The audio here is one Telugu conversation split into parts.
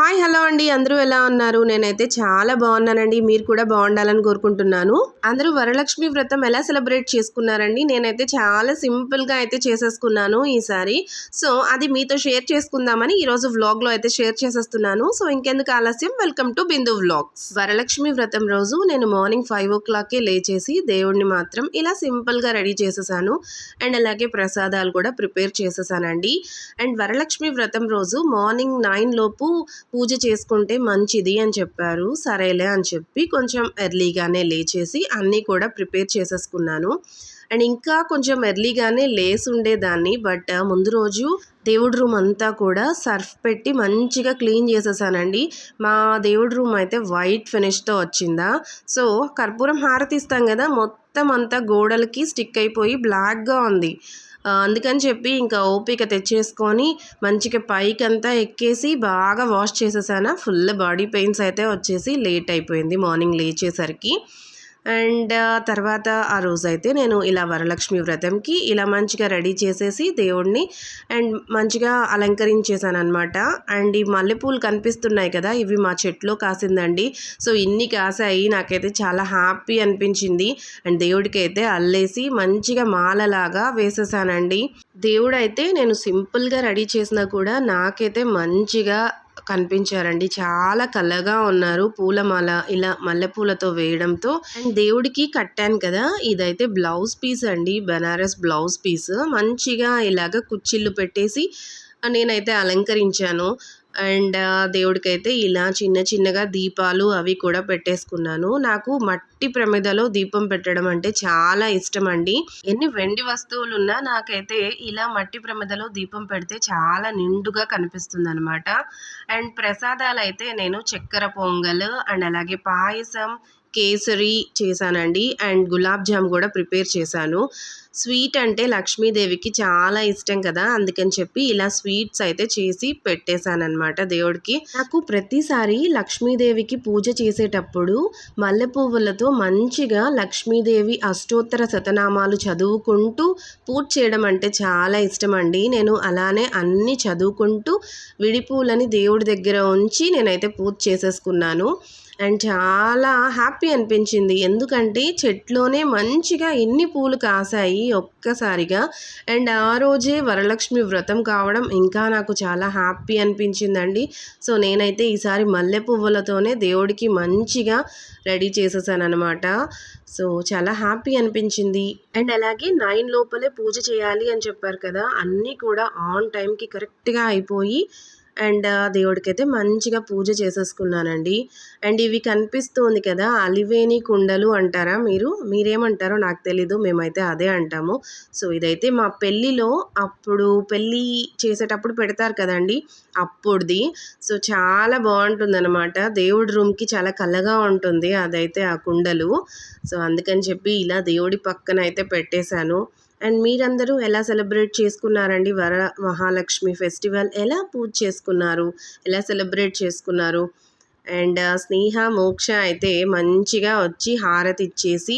హాయ్ హలో అండి. అందరూ ఎలా ఉన్నారు? నేనైతే చాలా బాగున్నానండి. మీరు కూడా బాగుండాలని కోరుకుంటున్నాను. అందరూ వరలక్ష్మి వ్రతం ఎలా సెలబ్రేట్ చేసుకున్నారండి? నేనైతే చాలా సింపుల్గా అయితే చేసేసుకున్నాను ఈసారి. సో అది మీతో షేర్ చేసుకుందామని ఈరోజు వ్లాగ్లో అయితే షేర్ చేసేస్తున్నాను. సో ఇంకెందుకు ఆలస్యం? Welcome to Bindu vlogs. Varalakshmi Vratam రోజు నేను మార్నింగ్ ఫైవ్ ఓ క్లాక్కే లేచేసి దేవుడిని మాత్రం ఇలా సింపుల్గా రెడీ చేసేసాను. అండ్ అలాగే ప్రసాదాలు కూడా ప్రిపేర్ చేసేసానండి. అండ్ వరలక్ష్మి వ్రతం రోజు మార్నింగ్ నైన్ లోపు పూజ చేసుకుంటే మంచిది అని చెప్పారు. సరేలే అని చెప్పి కొంచెం ఎర్లీగానే లేచేసి అన్నీ కూడా ప్రిపేర్ చేసేసుకున్నాను. అండ్ ఇంకా కొంచెం ఎర్లీగానే లేసి ఉండేదాన్ని బట్ ముందు రోజు దేవుడి రూమ్ అంతా కూడా సర్ఫ్ పెట్టి మంచిగా క్లీన్ చేసేసానండి. మా దేవుడి రూమ్ అయితే వైట్ ఫినిష్తో వచ్చిందా. సో కర్పూరం హారతిస్తాం కదా మొత్తం అంతా గోడలకి స్టిక్ అయిపోయి బ్లాక్గా ఉంది. అందుకని చెప్పి ఇంకా ఓపిక తెచ్చేసుకొని మంచిగా పైకి అంతా ఎక్కేసి బాగా వాష్ చేసేసాను. ఫుల్ బాడీ పెయిన్స్ అయితే వచ్చేసి లేట్ అయిపోయింది మార్నింగ్ లేచేసరికి. అండ్ తర్వాత ఆ రోజు అయితే నేను ఇలా వరలక్ష్మి వ్రతంకి ఇలా మంచిగా రెడీ చేసేసి దేవుడిని అండ్ మంచిగా అలంకరించేసానమాట అండ్ ఈ మల్లెపూలు కనిపిస్తున్నాయి కదా ఇవి మా చెట్లో కాసిందండి. సో ఇన్ని కాసాయి నాకైతే చాలా హ్యాపీ అనిపించింది. అండ్ దేవుడికి అయితే అల్లేసి మంచిగా మాలలాగా వేసేసానండి దేవుడు అయితే నేను సింపుల్గా రెడీ చేసినా కూడా నాకైతే మంచిగా కనిపించారండి. చాలా కలగా ఉన్నారు. పూలమాల ఇలా మల్లెపూలతో వేయడంతో. అండ్ దేవుడికి కట్టాను కదా. ఇదైతే బ్లౌజ్ పీస్ అండి. Banaras blouse piece. మంచిగా ఇలాగ కుచ్చిళ్ళు పెట్టేసి నేనైతే అలంకరించాను. అండ్ దేవుడికైతే ఇలా చిన్న చిన్నగా దీపాలు అవి కూడా పెట్టేసుకున్నాను. నాకు మట్టి ప్రమిదలో దీపం పెట్టడం అంటే చాలా ఇష్టం అండి ఎన్ని వెండి వస్తువులు ఉన్నా నాకైతే ఇలా మట్టి ప్రమిదలో దీపం పెడితే చాలా నిండుగా కనిపిస్తుంది అనమాట అండ్ ప్రసాదాలు అయితే నేను చక్కెర పొంగల్ అండ్ అలాగే పాయసం కేసరి చేశానండి. అండ్ గులాబ్ జామ్ కూడా ప్రిపేర్ చేశాను. స్వీట్ అంటే లక్ష్మీదేవికి చాలా ఇష్టం కదా. అందుకని చెప్పి ఇలా స్వీట్స్ అయితే చేసి పెట్టేశానమాట దేవుడికి. నాకు ప్రతిసారి లక్ష్మీదేవికి పూజ చేసేటప్పుడు మల్లె పువ్వులతో మంచిగా లక్ష్మీదేవి అష్టోత్తర శతనామాలు చదువుకుంటూ పూజ చేయడం అంటే చాలా ఇష్టం అండి నేను అలానే అన్ని చదువుకుంటూ విడిపూలని దేవుడి దగ్గర ఉంచి నేనైతే పూజ చేసేసుకున్నాను. అండ్ చాలా హ్యాపీ అనిపించింది. ఎందుకంటే చెట్లోనే మంచిగా ఎన్ని పూలు కాసాయి ఒక్కసారిగా. అండ్ ఆ రోజే వరలక్ష్మి వ్రతం కావడం ఇంకా నాకు చాలా హ్యాపీ అనిపించిందండి. సో నేనైతే ఈసారి మల్లె పువ్వులతోనే దేవుడికి మంచిగా రెడీ చేసేసాను అనమాట సో చాలా హ్యాపీ అనిపించింది. అండ్ అలాగే నైన్ లోపలే పూజ చేయాలి అని చెప్పారు కదా అన్నీ కూడా ఆన్ టైంకి కరెక్ట్గా అయిపోయి అండ్ దేవుడికైతే మంచిగా పూజ చేసేసుకున్నానండి. అండ్ ఇవి కనిపిస్తుంది కదా అలివేని కుండలు అంటారా మీరు? మీరేమంటారో నాకు తెలీదు మేమైతే అదే అంటాము. సో ఇదైతే మా పెళ్ళిలో అప్పుడు పెళ్ళి చేసేటప్పుడు పెడతారు కదండి అప్పుడుది. సో చాలా బాగుంటుంది అనమాట దేవుడి రూమ్కి చాలా కలగా ఉంటుంది అదైతే ఆ కుండలు. సో అందుకని చెప్పి ఇలా దేవుడి పక్కన అయితే పెట్టేశాను. అండ్ మీరందరూ ఎలా సెలబ్రేట్ చేసుకున్నారండి వర మహాలక్ష్మి ఫెస్టివల్? ఎలా పూజ చేసుకున్నారు? ఎలా సెలబ్రేట్ చేసుకున్నారు? అండ్ స్నేహ మోక్ష అయితే మంచిగా వచ్చి హారతి ఇచ్చేసి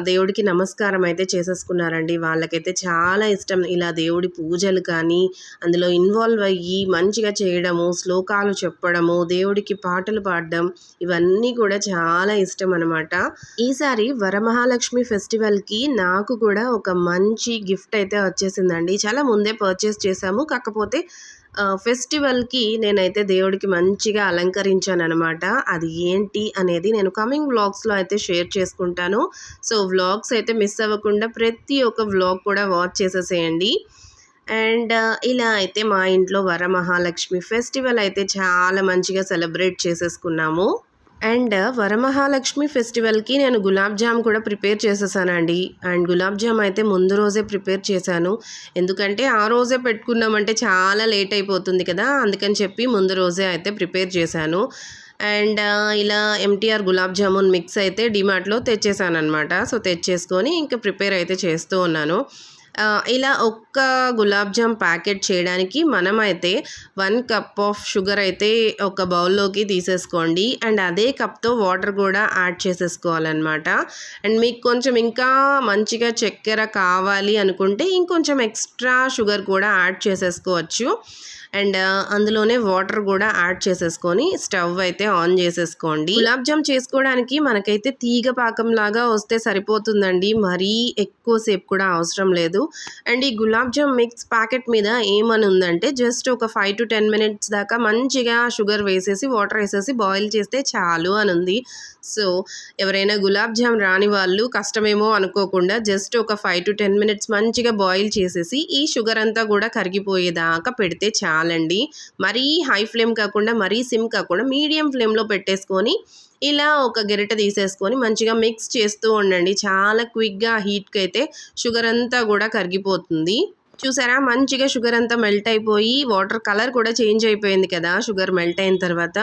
దేవుడికి నమస్కారం అయితే చేసేసుకున్నారండి. వాళ్ళకైతే చాలా ఇష్టం. ఇలా దేవుడి పూజలు కానీ అందులో ఇన్వాల్వ్ అయ్యి మంచిగా చేయడము శ్లోకాలు చెప్పడము దేవుడికి పాటలు పాడడం ఇవన్నీ కూడా చాలా ఇష్టం అనమాట ఈసారి వరమహాలక్ష్మి ఫెస్టివల్కి నాకు కూడా ఒక మంచి గిఫ్ట్ అయితే వచ్చేసిందండి. చాలా ముందే పర్చేస్ చేశాము. కాకపోతే ఫెస్టివల్కి నేనైతే దేవుడికి మంచిగా అలంకరించాను అనమాట అది ఏంటి అనేది నేను కమింగ్ వ్లాగ్స్లో అయితే షేర్ చేసుకుంటాను. సో వ్లాగ్స్ అయితే మిస్ అవ్వకుండా ప్రతి ఒక్క వ్లాగ్ కూడా వాచ్ చేసేసేయండి. అండ్ ఇలా అయితే మా ఇంట్లో వరమహాలక్ష్మి ఫెస్టివల్ అయితే చాలా మంచిగా సెలబ్రేట్ చేసేసుకున్నాము. అండ్ వరమహాలక్ష్మి ఫెస్టివల్కి నేను గులాబ్ జామ్ కూడా ప్రిపేర్ చేసేసానండి. అండ్ గులాబ్ జామ్ అయితే ముందు రోజే ప్రిపేర్ చేశాను. ఎందుకంటే ఆ రోజే పెట్టుకున్నామంటే చాలా లేట్ అయిపోతుంది కదా అందుకని చెప్పి ముందు రోజే అయితే ప్రిపేర్ చేశాను. అండ్ ఇలా ఎంటీఆర్ గులాబ్ జామున్ మిక్స్ అయితే డిమార్ట్లో తెచ్చేసాను అనమాట సో తెచ్చేసుకొని ఇంకా ప్రిపేర్ అయితే చేస్తూ ఉన్నాను. ఇలా ఒక్క గులాబ్ జామ్ ప్యాకెట్ చేయడానికి మనమైతే వన్ కప్ ఆఫ్ షుగర్ అయితే ఒక బౌల్లోకి తీసేసుకోండి. అండ్ అదే కప్తో వాటర్ కూడా యాడ్ చేసేసుకోవాలన్నమాట. అండ్ మీకు కొంచెం ఇంకా మంచిగా చక్కెర కావాలి అనుకుంటే ఇంకొంచెం ఎక్స్ట్రా షుగర్ కూడా యాడ్ చేసేసుకోవచ్చు. అండ్ అందులోనే వాటర్ కూడా యాడ్ చేసేసుకొని స్టవ్ అయితే ఆన్ చేసేసుకోండి. గులాబ్ జామ్ చేసుకోవడానికి మనకైతే తీగ పాకం లాగా వస్తే సరిపోతుందండి. మరీ ఎక్కువసేపు కూడా అవసరం లేదు. అండ్ ఈ గులాబ్ జామ్ మిక్స్ ప్యాకెట్ మీద ఏమని ఉందంటే జస్ట్ ఒక ఫైవ్ టు టెన్ మినిట్స్ దాకా మంచిగా షుగర్ వేసేసి వాటర్ వేసేసి బాయిల్ చేస్తే చాలు అని ఉంది. సో ఎవరైనా గులాబ్ జామ్ రాని వాళ్ళు కష్టమేమో అనుకోకుండా జస్ట్ ఒక ఫైవ్ టు టెన్ మినిట్స్ మంచిగా బాయిల్ చేసేసి ఈ షుగర్ అంతా కూడా కరిగిపోయేదాకా పెడితే చాలండి. మరీ హై ఫ్లేమ్ కాకుండా మరీ సిమ్ కాకుండా మీడియం ఫ్లేమ్లో పెట్టేసుకొని ఇలా ఒక గెరిట తీసేసుకొని మంచిగా మిక్స్ చేస్తూ ఉండండి. చాలా క్విక్గా హీట్కి అయితే షుగర్ అంతా కూడా కరిగిపోతుంది. చూసారా? మంచిగా షుగర్ అంతా మెల్ట్ అయిపోయి వాటర్ కలర్ కూడా చేంజ్ అయిపోయింది కదా షుగర్ మెల్ట్ అయిన తర్వాత.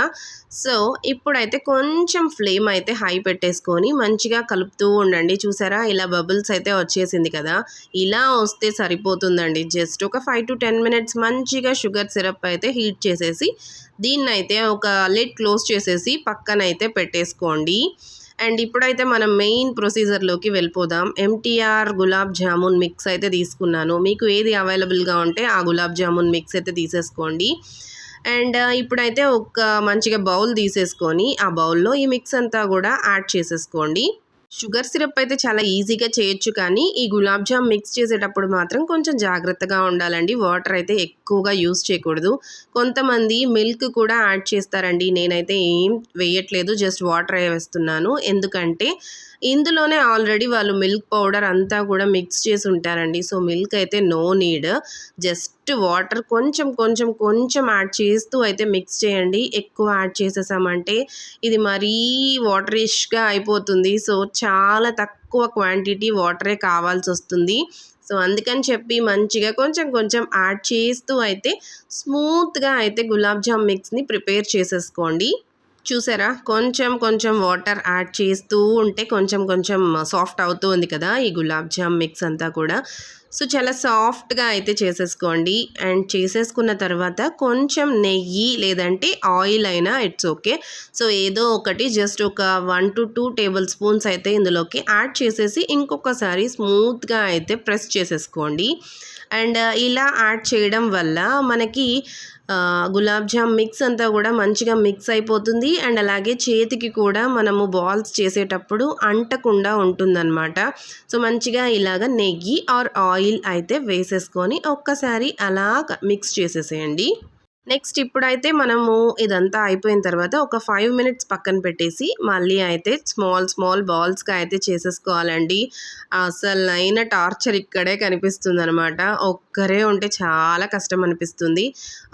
సో ఇప్పుడైతే కొంచెం ఫ్లేమ్ అయితే హై పెట్టేసుకొని మంచిగా కలుపుతూ ఉండండి. చూసారా? ఇలా బబుల్స్ అయితే వచ్చేసింది కదా. ఇలా వస్తే సరిపోతుందండి. జస్ట్ ఒక ఫైవ్ టు టెన్ మినిట్స్ మంచిగా షుగర్ సిరప్ అయితే హీట్ చేసేసి దీన్నైతే ఒక లిడ్ క్లోజ్ చేసేసి పక్కనైతే పెట్టేసుకోండి. అండ్ ఇప్పుడైతే మనం మెయిన్ ప్రొసీజర్లోకి వెళ్ళిపోదాం. ఎంటీఆర్ గులాబ్ జామున్ మిక్స్ అయితే తీసుకున్నాను. మీకు ఏది అవైలబుల్గా ఉంటే ఆ గులాబ్ జామున్ మిక్స్ అయితే తీసేసుకోండి. అండ్ ఇప్పుడైతే ఒక మంచిగా బౌల్ తీసేసుకొని ఆ బౌల్లో ఈ మిక్స్ అంతా కూడా యాడ్ చేసేసుకోండి. షుగర్ సిరప్ అయితే చాలా ఈజీగా చేయొచ్చు కానీ ఈ గులాబ్ జామ్ మిక్స్ చేసేటప్పుడు మాత్రం కొంచెం జాగ్రత్తగా ఉండాలండి. వాటర్ అయితే ఎక్కువ ఎక్కువగా యూస్ చేయకూడదు. కొంతమంది మిల్క్ కూడా యాడ్ చేస్తారండి. నేనైతే ఏం వేయట్లేదు. జస్ట్ వాటర్ వేస్తున్నాను. ఎందుకంటే ఇందులోనే ఆల్రెడీ వాళ్ళు మిల్క్ పౌడర్ అంతా కూడా మిక్స్ చేసి ఉంటారండి. సో మిల్క్ అయితే నో నీడ్. జస్ట్ వాటర్ కొంచెం కొంచెం కొంచెం యాడ్ చేస్తూ అయితే మిక్స్ చేయండి. ఎక్కువ యాడ్ చేసేసామంటే ఇది మరీ వాటరిష్గా అయిపోతుంది. సో చాలా తక్కువ క్వాంటిటీ వాటరే కావాల్సి వస్తుంది సో అందుకని చెప్పి మంచిగా కొంచెం కొంచెం యాడ్ చేస్తూ అయితే స్మూత్గా అయితే గులాబ్ జామ్ మిక్స్ని ప్రిపేర్ చేసేసుకోండి. చూసారా? కొంచెం కొంచెం వాటర్ యాడ్ చేస్తూ ఉంటే కొంచెం కొంచెం సాఫ్ట్ అవుతూ ఉంది కదా ఈ గులాబ్ జామ్ మిక్స్ అంతా కూడా. సో చాలా సాఫ్ట్గా అయితే చేసేసుకోండి. అండ్ చేసేసుకున్న తర్వాత కొంచెం నెయ్యి లేదంటే ఆయిల్ అయినా ఇట్స్ ఓకే. సో ఏదో ఒకటి జస్ట్ ఒక one to two table spoons అయితే ఇందులోకి యాడ్ చేసేసి ఇంకొకసారి స్మూత్గా అయితే ప్రెస్ చేసేసుకోండి. అండ్ ఇలా యాడ్ చేయడం వల్ల మనకి గులాబ్ జామ్ మిక్స్ అంతా కూడా మంచిగా మిక్స్ అయిపోతుంది. అండ్ అలాగే చేతికి కూడా మనము బాల్స్ చేసేటప్పుడు అంటకుండా ఉంటుందన్నమాట. సో మంచిగా ఇలాగ నెయ్యి ఆర్ ఆయిల్ అయితే వేసేసుకొని ఒక్కసారి అలా మిక్స్ చేసేసేయండి. నెక్స్ట్ ఇప్పుడైతే మనము ఇదంతా అయిపోయిన తర్వాత ఒక ఫైవ్ మినిట్స్ పక్కన పెట్టేసి మళ్ళీ అయితే స్మాల్ స్మాల్ బాల్స్గా అయితే చేసేసుకోవాలండి. అసలైన టార్చర్ ఇక్కడే కనిపిస్తుంది అనమాట ఒక్కరే ఉంటే చాలా కష్టం అనిపిస్తుంది.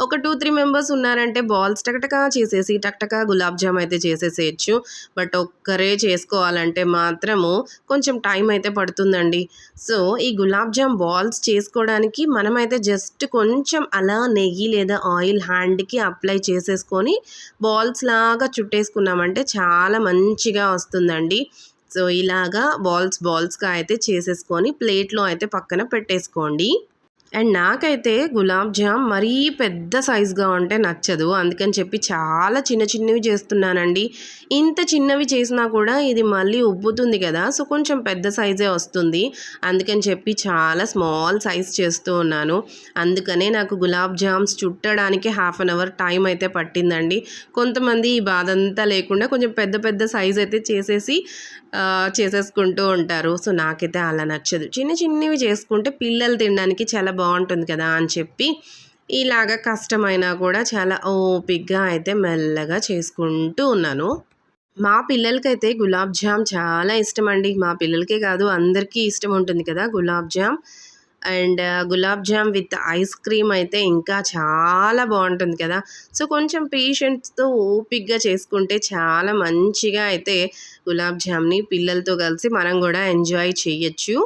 ఒక టూ త్రీ మెంబర్స్ ఉన్నారంటే బాల్స్ టకటకా చేసేసి టక్టకా గులాబ్ జామ్ అయితే చేసేసేయచ్చు. బట్ ఒక్కరే చేసుకోవాలంటే మాత్రము కొంచెం టైం అయితే పడుతుందండి. సో ఈ గులాబ్ జామ్ బాల్స్ చేసుకోవడానికి మనమైతే జస్ట్ కొంచెం అలా నెయ్యి లేదా ఆయిల్ ఆయిల్ హ్యాండ్కి అప్లై చేసేసుకొని బాల్స్ లాగా చుట్టేసుకున్నామంటే చాలా మంచిగా వస్తుందండి. సో ఇలాగా బాల్స్ బాల్స్గా అయితే చేసేసుకొని ప్లేట్లో అయితే పక్కన పెట్టేసుకోండి. అండ్ నాకైతే గులాబ్ జామ్ మరీ పెద్ద సైజుగా ఉంటే నచ్చదు. అందుకని చెప్పి చాలా చిన్న చిన్నవి చేస్తున్నానండి. ఇంత చిన్నవి చేసినా కూడా ఇది మళ్ళీ ఉబ్బుతుంది కదా సో కొంచెం పెద్ద సైజే వస్తుంది. అందుకని చెప్పి చాలా స్మాల్ సైజ్ చేస్తూ ఉన్నాను. అందుకనే నాకు గులాబ్ జామ్స్ చుట్టడానికి హాఫ్ అన్ అవర్ టైం అయితే పట్టిందండి. కొంతమంది ఈ బాధ అంతా లేకుండా కొంచెం పెద్ద పెద్ద సైజ్ అయితే చేసేసి చేసేసుకుంటూ ఉంటారు. సో నాకైతే అలా నచ్చదు. చిన్న చిన్నవి చేసుకుంటే పిల్లలు తినడానికి చాలా బాగుంటుంది కదా అని చెప్పి ఇలాగ కష్టమైనా కూడా చాలా ఓపిక్గా అయితే మెల్లగా చేసుకుంటూ ఉన్నాను. మా పిల్లలకైతే గులాబ్ జామ్ చాలా ఇష్టం అండి మా పిల్లలకే కాదు అందరికీ ఇష్టం ఉంటుంది కదా gulab jam. And gulab jam with ice cream అయితే ఇంకా చాలా బాగుంటుంది కదా. సో కొంచెం పేషెంట్స్తో ఓపిక్గా చేసుకుంటే చాలా మంచిగా అయితే గులాబ్ జామ్ని పిల్లలతో కలిసి మనం కూడా ఎంజాయ్ చేయొచ్చు.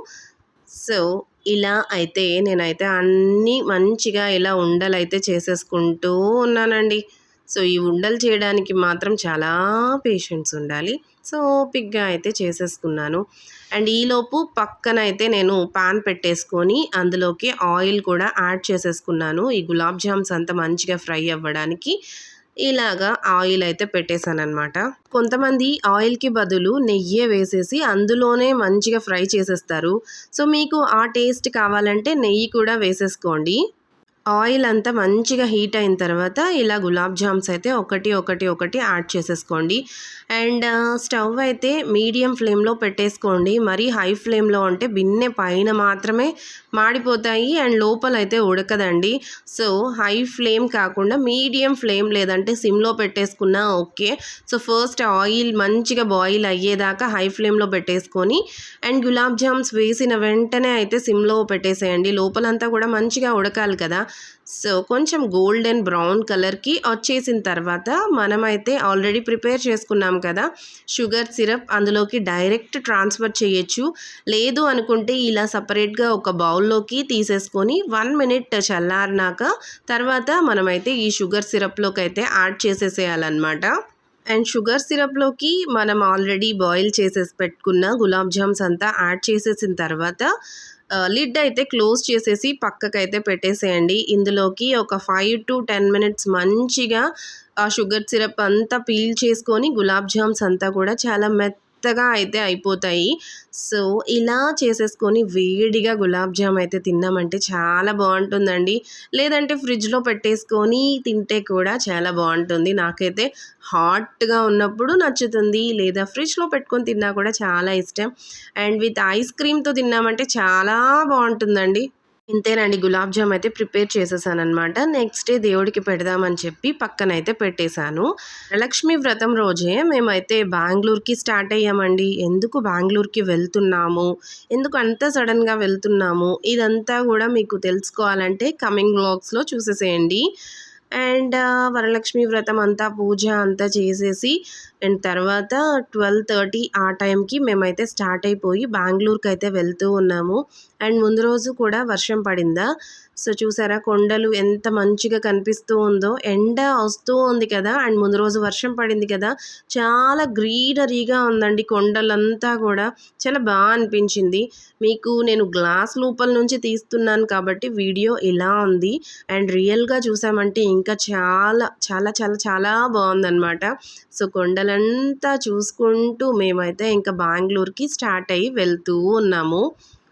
సో ఇలా అయితే నేనైతే అన్నీ మంచిగా ఇలా ఉండలు అయితే చేసేసుకుంటూ ఉన్నానండి. సో ఈ ఉండలు చేయడానికి మాత్రం చాలా పేషెన్స్ ఉండాలి. సో ఓపిక్గా అయితే చేసేసుకున్నాను. అండ్ ఈలోపు పక్కన అయితే నేను పాన్ పెట్టేసుకొని అందులోకి ఆయిల్ కూడా యాడ్ చేసేసుకున్నాను. ఈ గులాబ్ జామ్స్ అంతా మంచిగా ఫ్రై అవ్వడానికి. ఇలాగా ఆయిల్ అయితే పెట్టేశాను అనమాట కొంతమంది ఆయిల్కి బదులు నెయ్యే వేసేసి అందులోనే మంచిగా ఫ్రై చేసేస్తారు. సో మీకు ఆ టేస్ట్ కావాలంటే నెయ్యి కూడా వేసేసుకోండి. ఆయిల్ అంతా మంచిగా హీట్ అయిన తర్వాత ఇలా గులాబ్ జామ్స్ అయితే ఒకటి ఒకటి ఒకటి యాడ్ చేసేసుకోండి. అండ్ స్టవ్ అయితే మీడియం ఫ్లేమ్లో పెట్టేసుకోండి. మరీ హై ఫ్లేమ్లో ఉంటే బిన్నె పైన మాత్రమే మాడిపోతాయి అండ్ లోపల అయితే ఉడకదండి. సో హై ఫ్లేమ్ కాకుండా మీడియం ఫ్లేమ్ లేదంటే సిమ్లో పెట్టేసుకున్నా ఓకే. సో ఫస్ట్ ఆయిల్ మంచిగా బాయిల్ అయ్యేదాకా హై ఫ్లేమ్లో పెట్టేసుకొని అండ్ గులాబ్ జామ్స్ వేసిన వెంటనే అయితే సిమ్లో పెట్టేసేయండి. లోపలంతా కూడా మంచిగా ఉడకాలి కదా. సో కొంచెం గోల్డెన్ బ్రౌన్ కలర్కి వచ్చేసిన తర్వాత మనమైతే ఆల్రెడీ ప్రిపేర్ చేసుకున్నాం కదా. షుగర్ సిరప్ అందులోకి డైరెక్ట్ ట్రాన్స్ఫర్ చేయొచ్చు. లేదు అనుకుంటే ఇలా సపరేట్గా ఒక బౌల్లోకి తీసేసుకొని వన్ మినిట్ చల్లారినాక తర్వాత మనమైతే ఈ షుగర్ సిరప్లోకి అయితే యాడ్ చేసేసేయాలన్నమాట. అండ్ షుగర్ సిరప్లోకి మనం ఆల్రెడీ బాయిల్ చేసేసి పెట్టుకున్న గులాబ్ జామ్స్ అంతా యాడ్ చేసేసిన తర్వాత లిడ్ అయితే క్లోజ్ చేసేసి పక్కకైతే పెట్టేసేయండి. ఇందులోకి ఒక ఫైవ్ టు టెన్ మినిట్స్ మంచిగా ఆ షుగర్ సిరప్ అంతా పీల్ చేసుకొని గులాబ్ జామ్స్ అంతా కూడా చాలా మెత్తగా అయితే అయిపోతాయి. సో ఇలా చేసేసుకొని వేడిగా గులాబ్ జామ్ అయితే తిన్నామంటే చాలా బాగుంటుందండి. లేదంటే ఫ్రిడ్జ్లో పెట్టేసుకొని తింటే కూడా చాలా బాగుంటుంది. నాకైతే హాట్గా ఉన్నప్పుడు నచ్చుతుంది. లేదా ఫ్రిడ్జ్లో పెట్టుకొని తిన్నా కూడా చాలా ఇష్టం. అండ్ విత్ ఐస్ క్రీమ్తో తిన్నామంటే చాలా బాగుంటుందండి. ఇంతేనండి. గులాబ్ జామ్ అయితే ప్రిపేర్ చేసేసాను అనమాట నెక్స్ట్ డే దేవుడికి పెడదామని చెప్పి పక్కనైతే పెట్టేశాను. లక్ష్మీ వ్రతం రోజే మేమైతే బెంగళూరుకి స్టార్ట్ అయ్యామండి. ఎందుకు బెంగళూరుకి వెళ్తున్నాము? ఎందుకు అంత సడన్గా వెళ్తున్నాము? ఇదంతా కూడా మీకు తెలుసుకోవాలంటే కమింగ్ బ్లాగ్స్లో చూసేసేయండి. అండ్ వరలక్ష్మి వ్రతం అంతా పూజ అంతా చేసేసి అండ్ తర్వాత ట్వెల్వ్ థర్టీ ఆ టైంకి మేమైతే స్టార్ట్ అయిపోయి బెంగళూరుకి అయితే వెళ్తూ ఉన్నాము. అండ్ ముందు రోజు కూడా వర్షం పడిందా? సో చూసారా కొండలు ఎంత మంచిగా కనిపిస్తూ ఉందో ఎండ వస్తూ ఉంది కదా అండ్ ముందు రోజు వర్షం పడింది కదా చాలా గ్రీనరీగా ఉందండి కొండలంతా కూడా చాలా బాగా అనిపించింది. మీకు నేను గ్లాస్ లోపల నుంచి తీస్తున్నాను కాబట్టి వీడియో ఇలా ఉంది అండ్ రియల్గా చూసామంటే ఇంకా చాలా చాలా చాలా చాలా బాగుందన్నమాట. సో కొండలంతా చూసుకుంటూ మేమైతే ఇంకా బెంగళూరుకి స్టార్ట్ అయ్యి వెళ్తూ ఉన్నాము.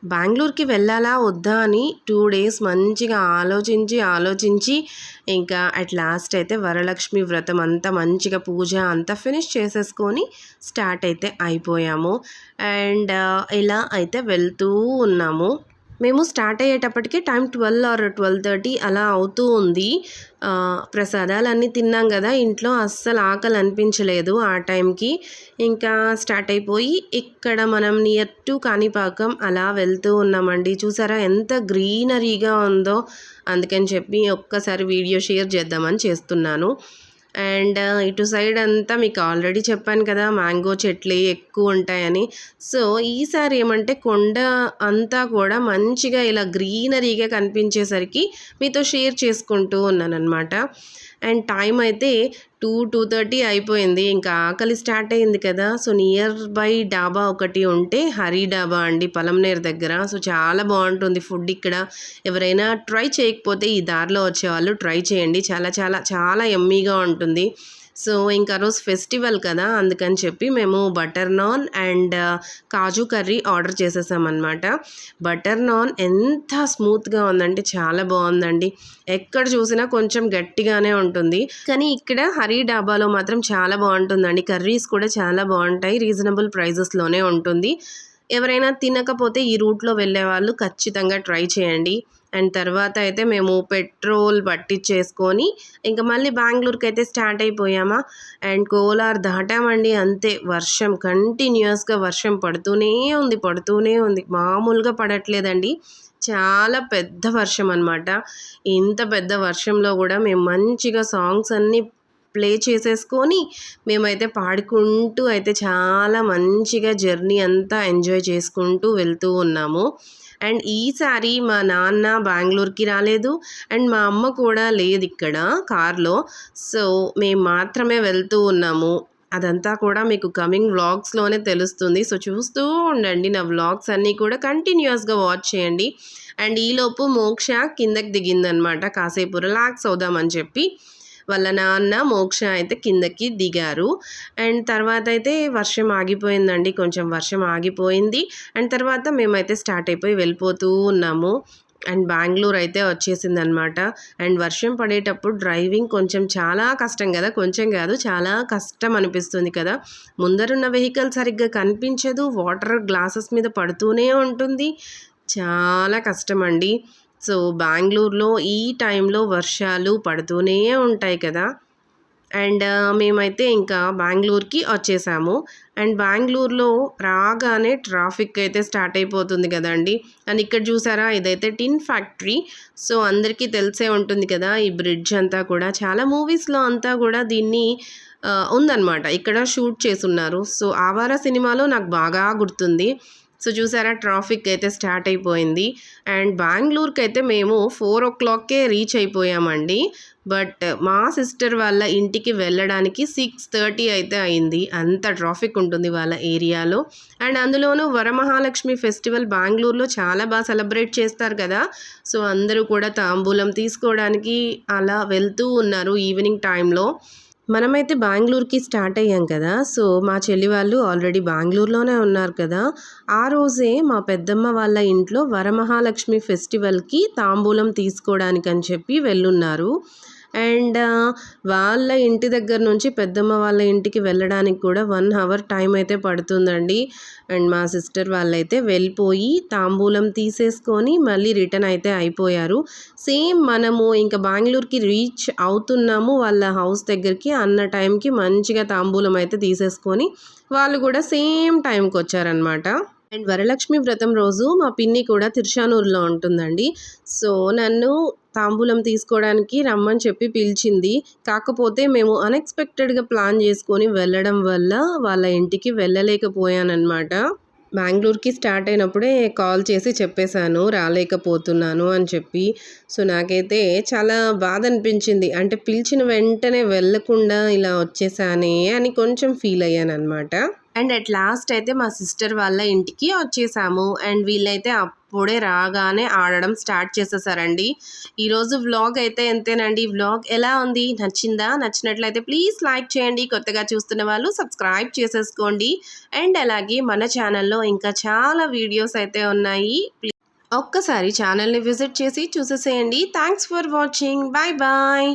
బెంగళూరుకి వెళ్ళాలా వద్దా అని టూ డేస్ మంచిగా ఆలోచించి ఆలోచించి ఇంకా అట్ లాస్ట్ అయితే వరలక్ష్మి వ్రతం అంతా మంచిగా పూజ అంతా ఫినిష్ చేసేసుకొని స్టార్ట్ అయితే అయిపోయాము. అండ్ uh, ఇలా అయితే వెళ్తూ ఉన్నాము. మేము స్టార్ట్ అయ్యేటప్పటికి time twelve or twelve thirty అలా అవుతూ ఉంది. ప్రసాదాలన్నీ తిన్నాం కదా ఇంట్లో అస్సలు ఆకలి అనిపించలేదు ఆ టైంకి ఇంకా స్టార్ట్ అయిపోయి ఇక్కడ మనం నియర్ టు కాణిపాకం అలా వెళ్తూ ఉన్నామండి. చూసారా ఎంత గ్రీనరీగా ఉందో. అందుకని చెప్పి ఒక్కసారి వీడియో షేర్ చేద్దామని చేస్తున్నాను. అండ్ ఇటు సైడ్ అంతా మీకు ఆల్రెడీ చెప్పాను కదా మ్యాంగో చెట్లు ఎక్కువ ఉంటాయని. సో ఈసారి ఏమంటే కొండ అంతా కూడా మంచిగా ఇలా గ్రీనరీగా కనిపించేసరికి మీతో షేర్ చేసుకుంటూ ఉన్నాను అనమాట అండ్ టైం అయితే టూ టూ థర్టీ అయిపోయింది. ఇంకా ఆకలి స్టార్ట్ అయింది కదా. సో నియర్ బై డాబా ఒకటి ఉంటే హరి డాబా అండి పలంనేర్ దగ్గర. సో చాలా బాగుంటుంది ఫుడ్ ఇక్కడ. ఎవరైనా ట్రై చేయకపోతే ఈ దారిలో వచ్చేవాళ్ళు ట్రై చేయండి. చాలా చాలా చాలా ఎమ్మీగా ఉంటుంది. సో ఇంకా రోజు ఫెస్టివల్ కదా అందుకని చెప్పి మేము butter naan and kaju curry order చేసేసామన్నమాట. Butter naan ఎంత స్మూత్గా ఉందంటే చాలా బాగుందండి. ఎక్కడ చూసినా కొంచెం గట్టిగానే ఉంటుంది. కానీ ఇక్కడ హరి డాబాలో మాత్రం చాలా బాగుంటుందండి. కర్రీస్ కూడా చాలా బాగుంటాయి. రీజనబుల్ ప్రైజెస్లోనే ఉంటుంది. ఎవరైనా తినకపోతే ఈ రూట్లో వెళ్ళే వాళ్ళు ఖచ్చితంగా ట్రై చేయండి. అండ్ తర్వాత అయితే మేము పెట్రోల్ పట్టించేసుకొని ఇంకా మళ్ళీ బెంగళూరుకి అయితే స్టార్ట్ అయిపోయామా. అండ్ కోలార్ దాటామండి అంతే వర్షం కంటిన్యూస్గా వర్షం పడుతూనే ఉంది పడుతూనే ఉంది. మామూలుగా పడట్లేదండి చాలా పెద్ద వర్షం అనమాట ఇంత పెద్ద వర్షంలో కూడా మేము మంచిగా సాంగ్స్ అన్నీ ప్లే చేసేసుకొని మేమైతే పాడుకుంటూ అయితే చాలా మంచిగా జర్నీ అంతా ఎంజాయ్ చేసుకుంటూ వెళ్తూ ఉన్నాము. అండ్ ఈసారి మా నాన్న బెంగళూరుకి రాలేదు అండ్ మా అమ్మ కూడా లేదు ఇక్కడ కార్లో. సో మేము మాత్రమే వెళ్తూ ఉన్నాము. అదంతా కూడా మీకు కమింగ్ వ్లాగ్స్లోనే తెలుస్తుంది. సో చూస్తూ ఉండండి నా వ్లాగ్స్ అన్నీ కూడా కంటిన్యూస్గా వాచ్ చేయండి. అండ్ ఈలోపు మోక్ష కిందకి దిగిందనమాట. కాసేపు రిలాక్స్ అవుదామని చెప్పి. వాళ్ళ నాన్న మోక్ష అయితే కిందకి దిగారు. అండ్ తర్వాత అయితే వర్షం ఆగిపోయిందండి. కొంచెం వర్షం ఆగిపోయింది. అండ్ తర్వాత మేమైతే స్టార్ట్ అయిపోయి వెళ్ళిపోతూ ఉన్నాము. అండ్ బెంగళూరు అయితే వచ్చేసిందనమాట. అండ్ వర్షం పడేటప్పుడు డ్రైవింగ్ కొంచెం చాలా కష్టం కదా. కొంచెం కాదు చాలా కష్టం అనిపిస్తుంది కదా. ముందరున్న వెహికల్ సరిగ్గా కనిపించదు. వాటర్ గ్లాసెస్ మీద పడుతూనే ఉంటుంది. చాలా కష్టం అండి సో బెంగళూరులో ఈ టైంలో వర్షాలు పడుతూనే ఉంటాయి కదా. అండ్ మేమైతే ఇంకా బెంగళూరుకి వచ్చేసాము. అండ్ బెంగళూరులో రాగానే ట్రాఫిక్ అయితే స్టార్ట్ అయిపోతుంది కదండి. అండ్ ఇక్కడ చూసారా ఇదైతే టిన్ ఫ్యాక్టరీ. సో అందరికీ తెలిసే ఉంటుంది కదా ఈ బ్రిడ్జ్ అంతా కూడా. చాలా మూవీస్లో అంతా కూడా దీన్ని ఉందన్నమాట. ఇక్కడ షూట్ చేసున్నారు సో ఆవార సినిమాలో నాకు బాగా గుర్తుంది. సో చూసారా ట్రాఫిక్ అయితే స్టార్ట్ అయిపోయింది. అండ్ బెంగళూరుకి అయితే మేము ఫోర్ ఓ క్లాక్కే రీచ్ అయిపోయామండి. బట్ మా సిస్టర్ వాళ్ళ ఇంటికి వెళ్ళడానికి సిక్స్ థర్టీ అయితే అయింది. అంత ట్రాఫిక్ ఉంటుంది వాళ్ళ ఏరియాలో. అండ్ అందులోనూ వరమహాలక్ష్మి ఫెస్టివల్ బెంగళూరులో చాలా బాగా సెలబ్రేట్ చేస్తారు కదా. సో అందరూ కూడా తాంబూలం తీసుకోవడానికి అలా వెళ్తూ ఉన్నారు ఈవినింగ్ టైంలో. మనమైతే బెంగళూరుకి స్టార్ట్ అయ్యాం కదా. సో మా చెల్లి వాళ్ళు ఆల్రెడీ బెంగళూరులోనే ఉన్నారు కదా. ఆ రోజే మా పెద్దమ్మ వాళ్ళ ఇంట్లో వరమహాలక్ష్మి ఫెస్టివల్కి తాంబూలం తీసుకోవడానికి అని చెప్పి వెళ్ళున్నారు. అండ్ వాళ్ళ ఇంటి దగ్గర నుంచి పెద్దమ్మ వాళ్ళ ఇంటికి వెళ్ళడానికి కూడా వన్ అవర్ టైం అయితే పడుతుందండి. అండ్ మా సిస్టర్ వాళ్ళైతే వెళ్ళిపోయి తాంబూలం తీసేసుకొని మళ్ళీ రిటర్న్ అయితే అయిపోయారు. సేమ్ మనము ఇంకా బెంగళూరుకి రీచ్ అవుతున్నాము వాళ్ళ హౌస్ దగ్గరికి అన్న టైంకి మంచిగా తాంబూలం అయితే తీసేసుకొని వాళ్ళు కూడా సేమ్ టైంకి వచ్చారనమాట అండ్ వరలక్ష్మి వ్రతం రోజు మా పిన్ని కూడా తిరుచానూరులో ఉంటుందండి. సో నన్ను తాంబూలం తీసుకోవడానికి రమ్మని చెప్పి పిలిచింది. కాకపోతే మేము అన్ఎక్స్పెక్టెడ్గా ప్లాన్ చేసుకొని వెళ్ళడం వల్ల వాళ్ళ ఇంటికి వెళ్ళలేకపోయానన్నమాట. బెంగళూరుకి స్టార్ట్ అయినప్పుడే కాల్ చేసి చెప్పేశాను రాలేకపోతున్నాను అని చెప్పి. సో నాకైతే చాలా బాధ అనిపించింది. అంటే పిలిచిన వెంటనే వెళ్ళకుండా ఇలా వచ్చేసానే అని కొంచెం ఫీల్ అయ్యాను అనమాట అండ్ అట్ లాస్ట్ అయితే మా సిస్టర్ వాళ్ళ ఇంటికి వచ్చేసాము. అండ్ వీళ్ళైతే అప్పుడే రాగానే ఆడడం స్టార్ట్ చేసేసారండి. ఈరోజు వ్లాగ్ అయితే ఎంతేనండి వ్లాగ్ ఎలా ఉంది? నచ్చిందా? నచ్చినట్లయితే ప్లీజ్ లైక్ చేయండి. కొత్తగా చూస్తున్న వాళ్ళు సబ్స్క్రైబ్ చేసేసుకోండి. అండ్ అలాగే మన ఛానల్లో ఇంకా చాలా వీడియోస్ అయితే ఉన్నాయి. ప్లీజ్ ఒక్కసారి ఛానల్ని విజిట్ చేసి చూసేసేయండి. Thanks for watching. Bye bye